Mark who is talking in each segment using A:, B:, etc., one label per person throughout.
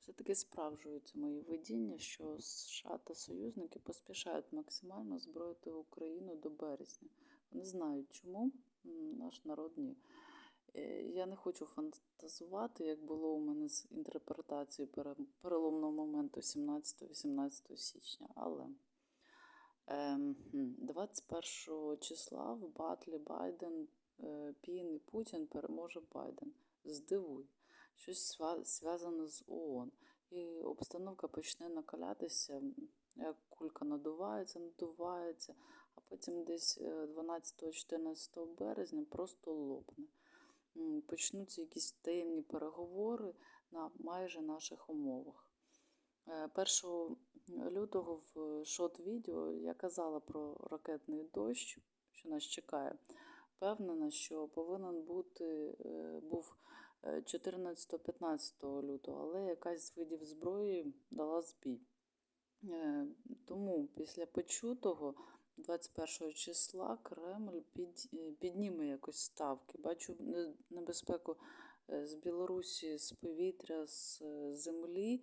A: Все-таки справджуються мої видіння, що США та союзники поспішають максимально зброїти Україну до березня. Вони знають, чому наш народ ні. Е, Я не хочу фантазувати, як було у мене з інтерпретацією переломного моменту 17-18 січня, але ем, 21 числа в батлі Байден, е, Пін і Путін переможе Байден. Здивуй, щось зв'язане з ООН. І обстановка почне накалятися, як кулька надувається, надувається, а потім десь е, 12-14 березня просто лопне. Почнуться якісь таємні переговори на майже наших умовах. Е, 1 лютого в шот-відео я казала про ракетний дощ, що нас чекає. Впевнена, що повинен бути е, був е, 14-15 лютого, але якась з видів зброї дала збій. Е, Тому після почутого 21 числа Кремль під, е, підніме якось ставки. Бачу небезпеку е, з Білорусі, з повітря, з землі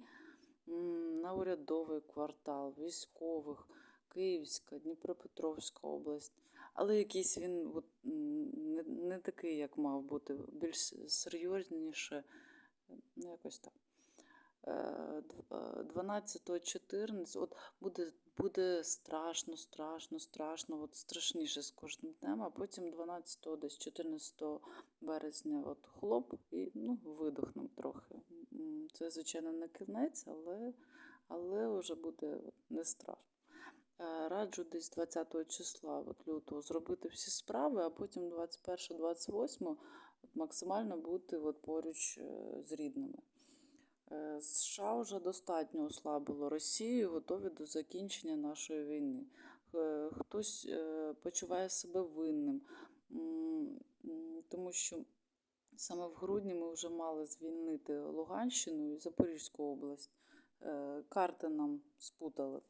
A: на урядовий квартал, військових, Київська, Дніпропетровська область. Але якийсь він от, не, не такий, як мав бути, більш серйозніше, ну якось так. Е, дв- е, 12-14, от буде, буде страшно, страшно, страшно, от страшніше з кожним днем, а потім 12 десь 14 березня от хлоп і ну, видохнемо трохи. Це, звичайно, не кінець, але, але вже буде не страшно. Е, Раджу десь 20 числа от лютого зробити всі справи, а потім 21-28 максимально бути от поруч е, з рідними. Е, США вже достатньо ослабило Росію, готові до закінчення нашої війни. Хтось почуває себе винним, тому що саме в грудні ми вже мали звільнити Луганщину і Запорізьку область. Карти нам спутали.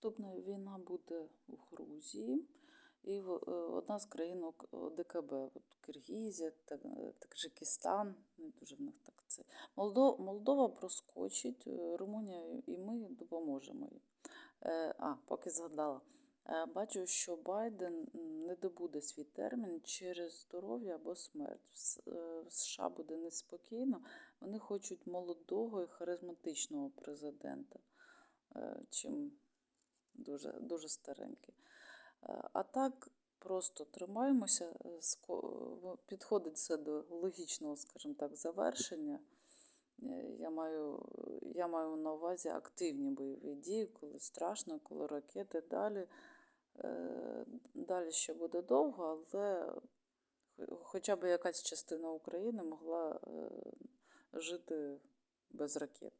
A: Е, Наступна війна буде у Грузії. І в- е, одна з країн ОК- ОДКБ, от Киргізія, е, Таджикистан, не дуже в них так це. Молдова, Молдова проскочить, е, Румунія і ми допоможемо їй. Е, А, поки згадала. Е, Бачу, що Байден не добуде свій термін через здоров'я або смерть. В е, В США буде неспокійно. Вони хочуть молодого і харизматичного президента, е, чим дуже, дуже старенький. Е, А так просто тримаємося, е, підходить все до логічного, скажімо так, завершення. Е, Я маю, я маю на увазі активні бойові дії, коли страшно, коли ракети далі. Далі ще буде довго, але хоча б якась частина України могла жити без ракет.